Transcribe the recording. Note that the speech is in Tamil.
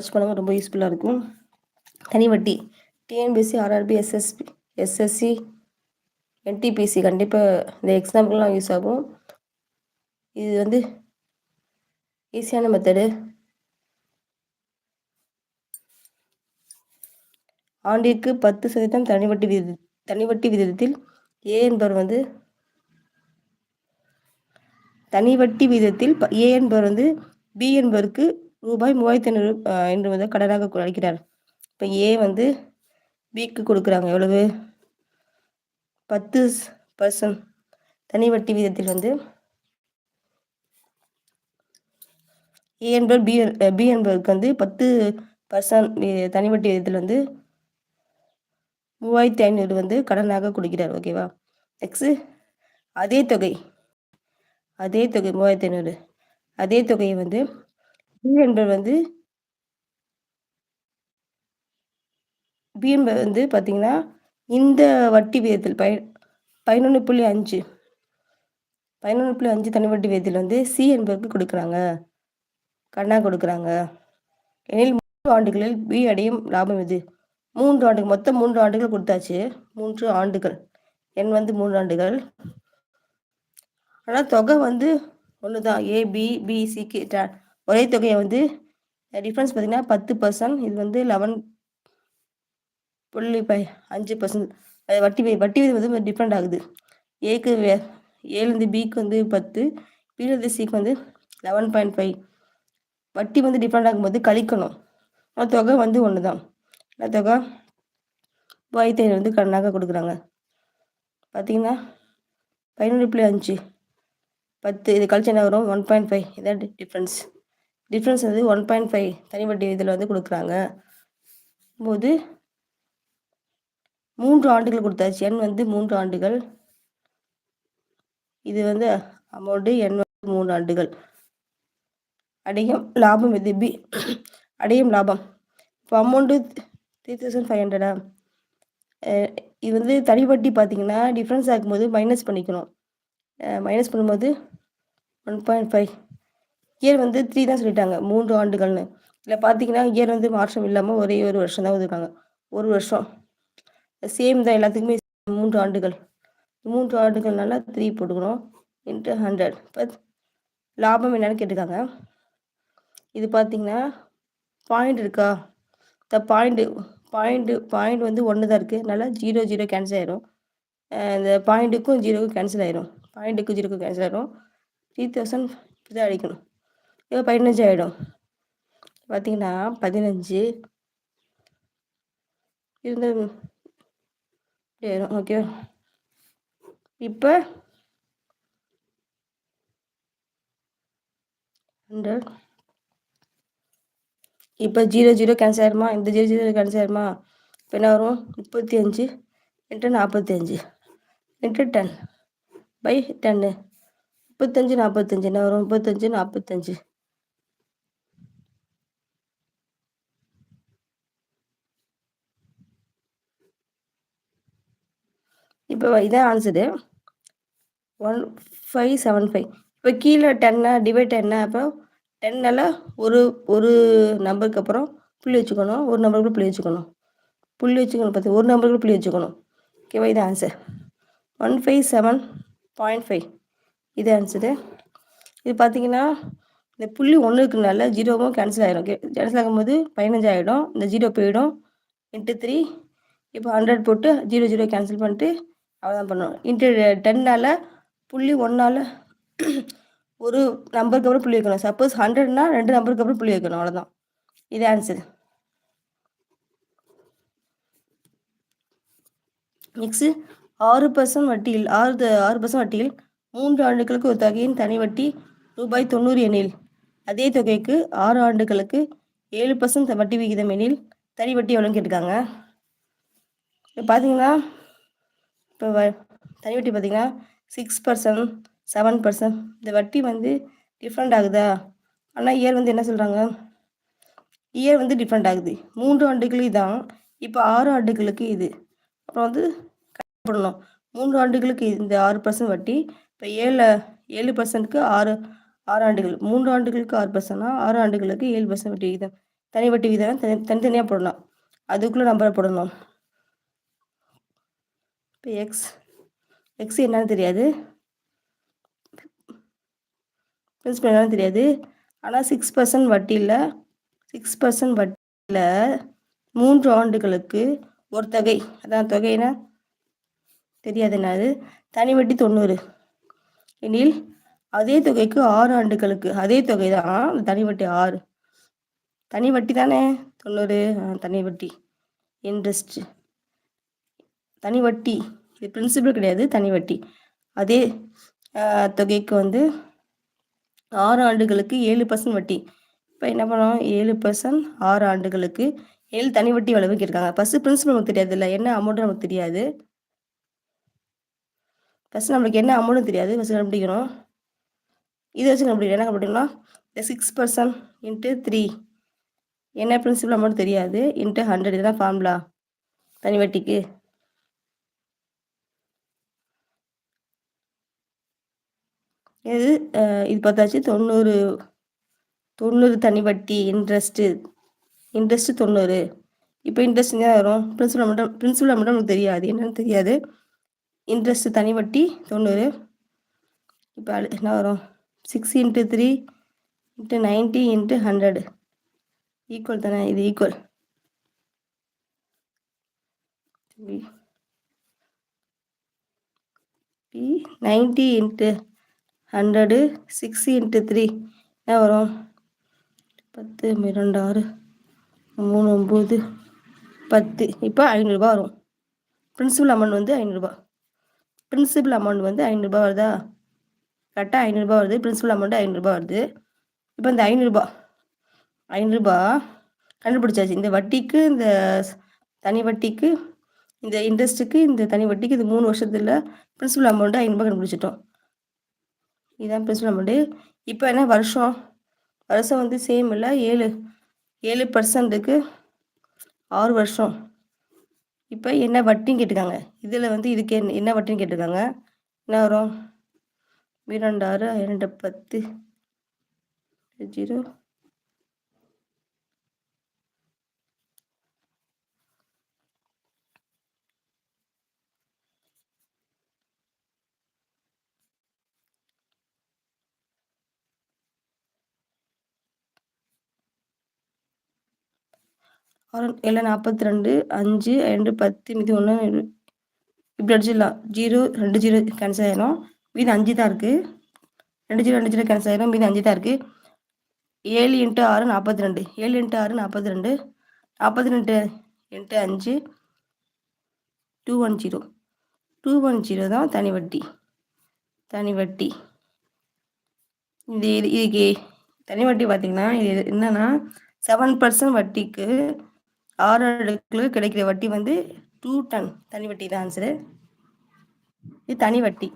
சர்ச் பண்ணுங்கள் ரொம்ப யூஸ்ஃபுல்லாக இருக்கும். தனி வட்டி TNPSC RRB SSB SSC NTPC கண்டிப்பாக இந்த எக்ஸாம்பிள்லாம் யூஸ் ஆகும். இது வந்து ஈஸியான மெத்தடு ஆண்டிற்கு பத்து சதவீதம் தனிவட்டி வித தனிவட்டி விகிதத்தில் ஏ என்பவர் வந்து தனிவட்டி விகிதத்தில் ஏ என்பவர் வந்து பி என்பவருக்கு ரூபாய் மூவாயிரத்தி ஐநூறு என்று வந்து கடனாக அளிக்கிறார். இப்போ ஏ வந்து பிக்கு கொடுக்குறாங்க. எவ்வளவு? பத்து பர்சன்ட் தனி வட்டி வீதத்தில் வந்து ஏ என்பவர் பி பி என்பவருக்கு வந்து பத்து பர்சன்ட் தனி வட்டி விதத்தில் வந்து மூவாயிரத்தி ஐநூறு வந்து கடனாக கொடுக்கிறார். ஓகேவா நெக்ஸ்ட்டு அதே தொகை. அதே தொகை மூவாயிரத்தி ஐநூறு. அதே தொகையை வந்து பி என்பவர் வந்து பி வந்து பார்த்தீங்கன்னா இந்த வட்டி விகிதத்தில் பய பதினொன்று புள்ளி அஞ்சு. பதினொன்று புள்ளி அஞ்சு தனி வட்டி விகிதத்தில் வந்து சி என்பவருக்கு கொடுக்குறாங்க. கண்ணா கொடுக்குறாங்க. எனில் மூன்று ஆண்டுகளில் பி அடையும் லாபம் இது மூன்று ஆண்டுகள் மொத்தம் மூன்று ஆண்டுகள் கொடுத்தாச்சு. மூன்று ஆண்டுகள். என் வந்து மூன்று ஆண்டுகள். ஆனால் தொகை வந்து ஒன்று தான் ஏ பிசிக்கு ஒரே தொகையை வந்து டிஃப்ரென்ஸ் பார்த்தீங்கன்னா பத்து பர்சன்ட் இது வந்து லெவன் புள்ளி பை அஞ்சு பர்சன்ட் அது வட்டி வட்டி விதி வந்து டிஃப்ரெண்ட் ஆகுது. ஏக்கு ஏழுந்து பிக்கு வந்து பத்து பிலேருந்து சிக்கு வந்து லெவன் பாயிண்ட் ஃபைவ் வட்டி வந்து டிஃப்ரெண்ட் ஆகும்போது கழிக்கணும். தொகை வந்து ஒன்று தான் தொகை மூவாயிரத்தி ஐநூறு வந்து கடனாக கொடுக்குறாங்க. பார்த்தீங்கன்னா பதினொன்று புள்ளி அஞ்சு. பத்து இது கழிச்சு என்ன வரும்? ஒன் பாயிண்ட் ஃபைவ் இதான் டிஃப்ரென்ஸ் டிஃப்ரென்ஸ் வந்து ஒன் பாயிண்ட் ஃபைவ் தனி வட்டி இதில் வந்து கொடுக்குறாங்க. போது மூன்று ஆண்டுகள் கொடுத்தாச்சு. என் வந்து மூன்று ஆண்டுகள். இது வந்து அமௌண்ட்டு என் வந்து மூன்று ஆண்டுகள். அடையும் லாபம் இது பி அடையும் லாபம். இப்போ அமௌண்ட்டு த்ரீ தௌசண்ட் ஃபைவ் ஹண்ட்ரடா இது வந்து தனி வட்டி பார்த்தீங்கன்னா டிஃப்ரென்ஸ் ஆகும்போது மைனஸ் பண்ணிக்கணும். மைனஸ் பண்ணும்போது ஒன் பாயிண்ட் ஃபைவ் இயர் வந்து த்ரீ தான் சொல்லிட்டாங்க. மூன்று ஆண்டுகள்னு. இல்லை பார்த்தீங்கன்னா இயர் வந்து மாற்றம் இல்லாமல் ஒரே ஒரு வருஷம் தான் ஒதுக்காங்க ஒரு வருஷம். சேம் தான் எல்லாத்துக்குமே மூன்று ஆண்டுகள். மூன்று ஆண்டுகள்னால த்ரீ போட்டுக்கணும் இன்ட்டு ஹண்ட்ரட் இப்போ லாபம் என்னன்னு கேட்டிருக்காங்க. இது பார்த்தீங்கன்னா பாயிண்ட் இருக்கா? த பாயிண்ட்டு பாயிண்ட்டு பாயிண்ட் வந்து ஒன்று தான் இருக்குது அதனால் ஜீரோ ஜீரோ கேன்சல் ஆயிரும். இந்த பாயிண்ட்டுக்கும் ஜீரோக்கும் கேன்சல் ஆயிரும். பாயிண்ட்டுக்கும் ஜீரோக்கும் கேன்சல் ஆயிரும். த்ரீ தௌசண்ட் இப்படி தான் அடிக்கணும். இப்போ பதினஞ்சு ஆகிடும் பார்த்தீங்கன்னா பதினஞ்சு இருந்த ஆயிரும் ஓகே இப்போ ஹண்ட்ரட் இப்போ ஜீரோ ஜீரோ கேன்சல் ஆயிருமா? இந்த ஜீரோ ஜீரோ கேன்சல் ஆயிருமா? இப்போ என்ன வரும்? முப்பத்தி அஞ்சு இன்ட்டு நாற்பத்தி அஞ்சு. இன்ட்டு டென் பை டென்னு முப்பத்தஞ்சு நாற்பத்தஞ்சு என்ன வரும்? முப்பத்தஞ்சு நாற்பத்தஞ்சு இப்போ இதான் answer one five seven five இப்போ கீழே டென்னா டிவைட் என்ன அப்போ டென்னால் ஒரு ஒரு நம்பருக்கு அப்புறம் புள்ளி வச்சுக்கணும். ஒரு நம்பருக்கு புள்ளி வச்சுக்கணும். புள்ளி வச்சுக்கணும் பார்த்து ஒரு நம்பருக்கு புள்ளி வச்சுக்கணும். ஓகேவா இது answer one five seven point five இது ஆன்சரு இது பார்த்தீங்கன்னா இந்த புள்ளி ஒன்று இருக்கிறனால ஜீரோவும் கேன்சல் ஆகிடும் கேன்சல் ஆகும்போது பதினஞ்சு ஆகிடும் இந்த ஜீரோ போயிடும். இன்ட்டு த்ரீ இப்போ ஹண்ட்ரட் போட்டு ஜீரோ ஜீரோ கேன்சல் பண்ணிட்டு அவ்வளோதான் பண்ணணும் இன்ட்டு டென்னால் புள்ளி ஒன்றால் ஒரு நம்பருக்கு அப்புறம் புள்ளி வைக்கணும். சப்போஸ் ஹண்ட்ரட்னா ரெண்டு நம்பருக்கு அப்புறம் புள்ளி வைக்கணும். அவ்வளோதான் இது ஆன்சர் நெக்ஸ்ட் ஆறு பர்சன்ட் வட்டியில் ஆறு ஆறு பர்சன்ட் வட்டியில் மூன்று ஆண்டுகளுக்கு ஒரு தொகையின் தனி வட்டி ரூபாய் தொண்ணூறு எனில் அதே தொகைக்கு ஆறு ஆண்டுகளுக்கு ஏழு பர்சன்ட் வட்டி விகிதம் எனில் தனி வட்டி எவ்வளோன்னு கேட்டிருக்காங்க. இப்போ பார்த்தீங்கன்னா இப்போ வ தனி வட்டி பார்த்தீங்கன்னா சிக்ஸ் பர்சன்ட் செவன் பர்சன்ட் இந்த வட்டி வந்து டிஃப்ரெண்ட் ஆகுதா? ஆனால் இயர் வந்து என்ன சொல்கிறாங்க இயர் வந்து டிஃப்ரெண்ட் ஆகுது. மூன்று ஆண்டுகளுக்கு தான் இப்போ ஆறு ஆண்டுகளுக்கு இது. அப்புறம் வந்து பண்ணணும் மூன்று ஆண்டுகளுக்கு இந்த ஆறு பர்சன்ட் வட்டி இப்போ ஏழு ஏழு பர்சன்ட்க்கு ஆறு ஆறு ஆண்டுகள். மூன்று ஆண்டுகளுக்கு ஆறு பர்சன்ட்னா ஆறு ஆண்டுகளுக்கு ஏழு பர்சன்ட் வட்டி விகிதம். தனி வட்டி விகிதம் தனி தனித்தனியாக போடணும். அதுக்குள்ளே நம்பரை போடணும். இப்போ எக்ஸ் எக்ஸ் என்னன்னு தெரியாது. பிரின்சிபல் என்னன்னு தெரியாது. ஆனால் சிக்ஸ் பர்சன்ட் வட்டியில் சிக்ஸ் பர்சன்ட் வட்டியில் மூன்று ஆண்டுகளுக்கு ஒரு தொகை. அதான் தொகைனா தெரியாது என்னது? தனி வட்டி தொண்ணூறு. எனில் அதே தொகைக்கு ஆறு ஆண்டுகளுக்கு அதே தொகை தான் தனி வட்டி ஆறு. தனி வட்டி தானே? தொண்ணூறு தனி வட்டி. இன்ட்ரெஸ்ட் தனி வட்டி. இது பிரின்சிபல் கிடையாது தனி வட்டி. அதே தொகைக்கு வந்து ஆறு ஆண்டுகளுக்கு ஏழு பர்சன்ட் வட்டி. இப்போ என்ன பண்ணோம்? ஏழு பர்சன்ட் ஆறு ஆண்டுகளுக்கு ஏழு தனி வட்டி வளவுக்கு இருக்காங்க. ஃபஸ்ட்டு பிரின்சிபல் நமக்கு தெரியாது இல்லை. என்ன அமௌண்ட்டு நமக்கு தெரியாது? ஃபஸ்ட் நம்மளுக்கு என்ன அமௌண்ட்டும் தெரியாது. ஃபஸ்ட் கண்டுபிடிக்கணும். இதை வச்சு கண்டுபிடிக்கணும். என்ன கண்டுபிடிக்கணும்னா இந்த சிக்ஸ் பர்சன்ட் இன்ட்டு த்ரீ என்ன பிரின்சிபல் அமௌண்ட் தெரியாது? இன்ட்டு ஹண்ட்ரட் இதுதான் ஃபார்முலா தனி வட்டிக்கு. இது இது பார்த்தாச்சு. தொண்ணூறு தொண்ணூறு தனி வட்டி இன்ட்ரெஸ்ட்டு இன்ட்ரெஸ்ட்டு தொண்ணூறு. இப்போ இன்ட்ரெஸ்ட் தான் வரும்? பிரின்சிபல் மட்டும் பிரின்சிபல் மட்டும் நமக்கு தெரியாது. என்னன்னு தெரியாது. இன்ட்ரெஸ்ட்டு தனி வட்டி தொண்ணூறு. இப்போ என்ன வரும்? Six into three into ninety into hundred equal தானே? இது equal P ninety into hundred six into three. என்ன வரும்? பத்து இரண்டு ஆறு மூணு ஒம்பது பத்து. இப்போ ஐநூறுரூபா வரும். பிரின்சிபல் அமௌண்ட் வந்து ஐநூறுரூபா பிரின்சிபல் அமௌண்ட் வந்து ஐநூறுரூபா வருதா? கரெக்டாக ஐநூறுரூபா வருது. பிரின்சிபல் அமௌண்ட்டு ஐநூறுரூபா வருது. இப்போ இந்த ஐநூறுரூபா ஐநூறுரூபா கண்டுபிடிச்சாச்சு. இந்த வட்டிக்கு இந்த தனி வட்டிக்கு இந்த இன்ட்ரெஸ்ட்டுக்கு இந்த தனி வட்டிக்கு இந்த மூணு வருஷத்தில் பிரின்சிபல் அமௌண்ட்டு ஐநூறுபா கண்டுபிடிச்சிட்டோம். இதுதான் பிரின்சிபல் அமௌண்ட்டு இப்போ என்ன? வருஷம். வருஷம் வந்து சேம் இல்லை. ஏழு. ஏழு பர்சன்ட்டுக்கு ஆறு வருஷம். இப்போ என்ன வட்டின்னு கேட்டிருக்காங்க. இதில் வந்து இதுக்கு என்ன என்ன வட்டின்னு கேட்டிருக்காங்க? என்ன வரும்? இரண்டு ஆறு இரண்டு பத்து ஜீரோ ஏழு நாற்பத்தி ரெண்டு அஞ்சு ரெண்டு பத்து மீதி ஒன்று இப்படி அடிச்சிடலாம். ஜீரோ ரெண்டு ஜீரோ கேன்சல் ஆகிடும் மீதி அஞ்சு தான் இருக்குது ரெண்டு ஜீரோ ரெண்டு ஜீரோ கேன்சல் ஆகிடும் மீதி அஞ்சு தான் இருக்குது ஏழு இன்ட்டு ஆறு நாற்பத்தி ரெண்டு ஏழு இன்ட்டு ஆறு நாற்பத்தி ரெண்டு நாற்பத்தி ரெண்டு இன்ட்டு அஞ்சு. Two one zero. Two one zero தான் தனி வட்டி. தனி வட்டி. இது இது இதுக்கு தனி வட்டி பார்த்திங்கன்னா இது என்னென்னா செவன் பர்சன்ட் வட்டிக்கு ஆறு அடுக்கு கிடைக்கிற வட்டி வந்து டூ டன் தனி வட்டி தான் ஆன்சரு இது தனி வட்டி.